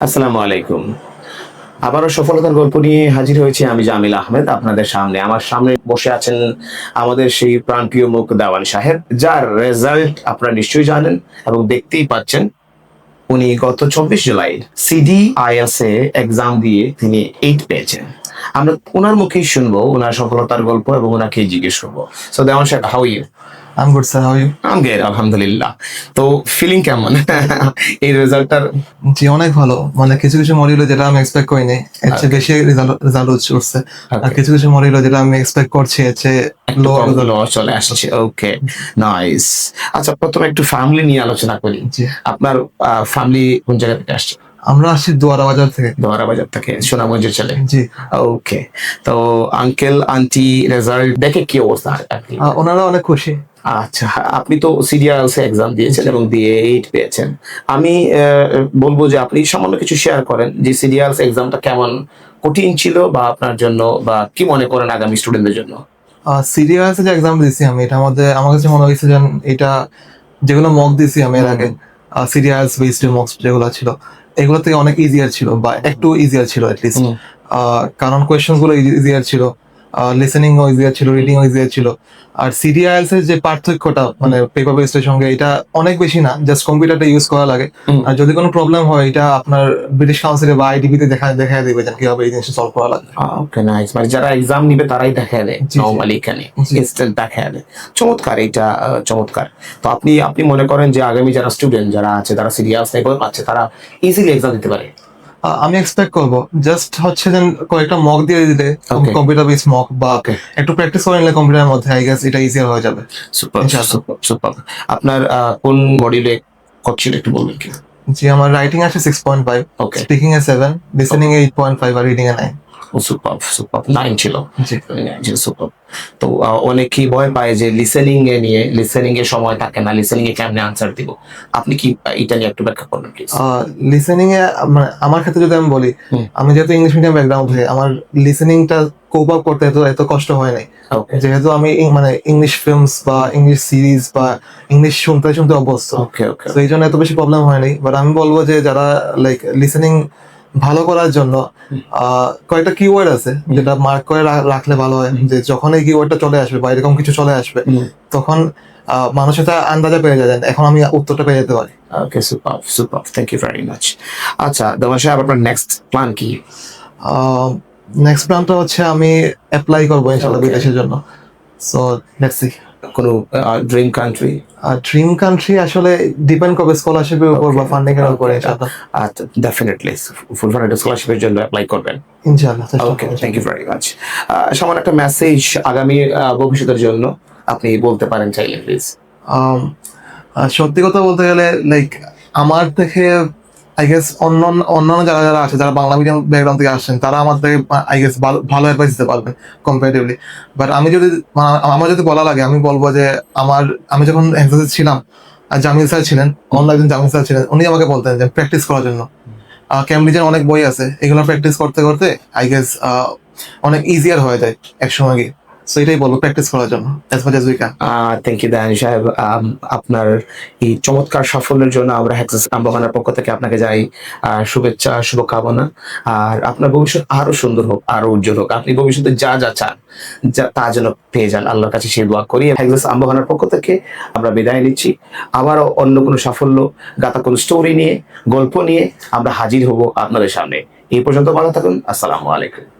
আসসালামু আলাইকুম। আবারও সফলতার গল্প নিয়ে হাজির হয়েছে আমি জামিল আহমেদ, আপনাদের সামনে। আমার সামনে বসে আছেন আমাদের সেই প্রাণপ্রিয় মুখ দেওয়ান সাহেব, যার রেজাল্ট আপনারা নিশ্চয়ই জানেন এবং দেখতেই পাচ্ছেন, উনি গত চব্বিশ জুলাই সিডি আইএস এ এক্সাম দিয়ে তিনি এইট পেয়েছেন। আমরা ওনার মুখেই শুনব ওনার সফলতার গল্প এবং ওনাকেই জিজ্ঞেস করব। সো দেওয়ান সাহেব how you Good, sir. How are you? I'm great আলহামদুলিল্লাহ তো ফিলিং কেমন? এই রেজাল্টটার জি অনেক ভালো। মানে কিছু কিছু মডিউল যেটা আমি এক্সপেক্ট করিনি এর চেয়ে বেশি রেজাল্ট উঠছে। আর কিছু কিছু মডিউল যেটা আমি এক্সপেক্ট করছি এর চেয়ে লো লো চলে আসছে। ওকে নাইস আচ্ছা প্রথমে একটু ফ্যামিলি নিয়ে আলোচনা করি। জি। আপনার ফ্যামিলি কোন জায়গা থেকে আসছে? আমরা আসছি দুয়ারা বাজার থেকে। দোয়ারা বাজার থেকে সুনামগঞ্জের ছেলে জি। ওকে তো আঙ্কেল আন্টি রেজাল্ট দেখে কি অবস্থা? ওনারা অনেক খুশি। আচ্ছা আপনি তো সিরিয়ালস এক্সাম দিয়েছেন এবং দিয়ে এইট পেয়েছেন। আমি বলব যে আপনি সামান্য কিছু শেয়ার করেন যে সিরিয়ালস এক্সামটা কেমন কঠিন ছিল বা আপনার জন্য বা কি মনে করেন আগামী স্টুডেন্টদের জন্য? সিরিয়াস যে এক্সাম দিয়েছি আমি এটা মধ্যে আমার কাছে মনে হয়েছে যে এটা যেগুলো মক দিয়েছি আমি এর আগে সিরিয়াস বেসড মক্স যেগুলো ছিল এগুলো থেকে অনেক ইজিয়ার ছিল বা একটু ইজিয়ার ছিল অ্যাটলিস্ট কারণ কোয়েশ্চেনগুলো ইজিয়ার ছিল। লিসেনিং ইজিয়ার ছিল রিডিং ইজিয়ার ছিল। আর সিরিয়ালস এর যে পার্থক্যটা মানে পেপার বেসড সঙ্গে এটা অনেক বেশি না জাস্ট কম্পিউটারটা ইউজ করা লাগে। আর যদি কোনো প্রবলেম হয় এটা আপনার ব্রিটিশ কাউন্সিলে বা আইডিবিতে দেখা দেখা দিবে যে কীভাবে এই জিনিসটা সলভ করা লাগে। ওকে নাইস মানে যারা এক্সাম নিবে তারাই দেখা দেয় জি। এখানে। ইনস্ট্যান্ট দেখা দেয়। চমৎকার এটা চমৎকার। তো আপনি আপনি মনে করেন যে আগামী যারা স্টুডেন্ট যারা আছে তারা সিরিয়াস এগুলো পাচ্ছে তারা ইজিলি এক্সাম দিতে পারে। আমি এক্সপেক্ট করব। জাস্ট হচ্ছে যেন কয়েকটা মক দিয়ে দিলে কম্পিউটার বেস মক বা একটু প্র্যাকটিস করে নিলে কম্পিউটারের মধ্যে আই গেস এটা ইজিয়ার হয়ে যাবে। সুপার আপনার কোন মডিউলে কত ছিল একটু বলবেন কি? জি আমার রাইটিং আছে সিক্স পয়েন্ট ফাইভ স্পিকিং এ সেভেন লিসেনিং এ এইট পয়েন্ট ফাইভ আর রিডিং এ নাইন সুপার সুপার নাইন ছিল। সুপার তো অনেকেই ভয় পায় যে লিসেনিং এ নিয়ে লিসেনিং এ সময় থাকে না লিসেনিং এ কেমনে আনসার দিব? আপনি কি এটা নিয়ে একটু ব্যাখ্যা করবেন প্লিজ লিসেনিং এ আমার ক্ষেত্রে যদি আমি বলি আমি যেহেতু ইংলিশ মিডিয়াম ব্যাকগ্রাউন্ড থেকে আমার লিসেনিংটা কোপ আপ করতে এত এত কষ্ট হয় নাই। যেহেতু আমি মানে ইংলিশ ফিল্মস বা ইংলিশ সিরিজ বা ইংলিশ শুনতে শুনতে অভ্যস্ত। তো এই জন্য এত বেশি প্রবলেম হয়নি বাট আমি বলব যে যারা লাইক লিসেনিং ভালো করার জন্য কয়েকটা কিওয়ার্ড আছে যেটা মার্ক করে রাখলে ভালো হয়। যে যখন এই কিওয়ার্ডটা চলে আসবে বা এরকম কিছু চলে আসবে তখন আহ, মানুষ এটা আন্দাজে পেয়ে যায় এখন আমি উত্তরটা পেয়ে যেতে পারি। Okay super super thank you very much আচ্ছা দেওয়ান সাহেব আপনার নেক্সট প্ল্যান কি? নেক্সট প্ল্যানটা হচ্ছে আমি অ্যাপ্লাই করব ইনশাল্লাহ বিদেশের জন্য। সো লেটস সি কোনো ড্রিম কান্ট্রি ড্রিম কান্ট্রি আসলে ডিপেন্ড করবে স্কলারশিপের উপর বা ফান্ডিং এর উপর আচ্ছা ডেফিনেটলি ফুল ফান্ডেড স্কলারশিপের জন্য অ্যাপ্লাই করবেন। ইনশাল্লাহ চেষ্টা okay thank you very much সামান্য একটা মেসেজ আগামী ভবিষ্যতের জন্য আপনি বলতে পারেন চাইলে প্লিজ Um, সত্যি কথা বলতে গেলে লাইক আমার থেকে আই গেস অন্য অন্যান্য যারা যারা আছে, যারা বাংলা মিডিয়াম ব্যাকগ্রাউন্ড থেকে আসছেন, তারা থেকে আই গেস ভালো অ্যাডভাইস দিতে পারবেন কম্পারেটিভলি বাট আমি যদি আমার যদি বলা লাগে আমি বলব যে আমার, আমি যখন এনসিসি ছিলাম, আর জামিল স্যার ছিলেন, অন্য একজন জামিল স্যার ছিলেন, উনি আমাকে বলতেন যে প্র্যাকটিস করার জন্য। ক্যামব্রিজের অনেক বই আছে, এগুলো প্র্যাকটিস করতে করতে আই গেস অনেক ইজিয়ার হয়ে যায় একসময় গিয়ে। সো এটাই বলব প্র্যাকটিস করার জন্য as much as we can thank you Dewan সাহেব। আপনার এই চমৎকার সাফল্যের জন্য আমরা হ্যাক্সেস আম্বাগানার পক্ষ থেকে আপনাকে যাই আহ, শুভেচ্ছা শুভকামনা। আর আপনার ভবিষ্যৎ আরও সুন্দর হোক আরও উজ্জ্বল হোক। আপনি ভবিষ্যতে যা যা চান যা তা যেন পেয়ে যান আল্লাহর কাছে সেই দোয়া করি। হ্যাক্সেস আম্বাগানার পক্ষ থেকে আমরা বিদায় নিচ্ছি। আবারও অন্য কোনো সাফল্য গাতা কোনো স্টোরি নিয়ে গল্প নিয়ে আমরা হাজির হব আপনাদের সামনে। এই পর্যন্ত ভালো থাকুন। আসসালামু আলাইকুম।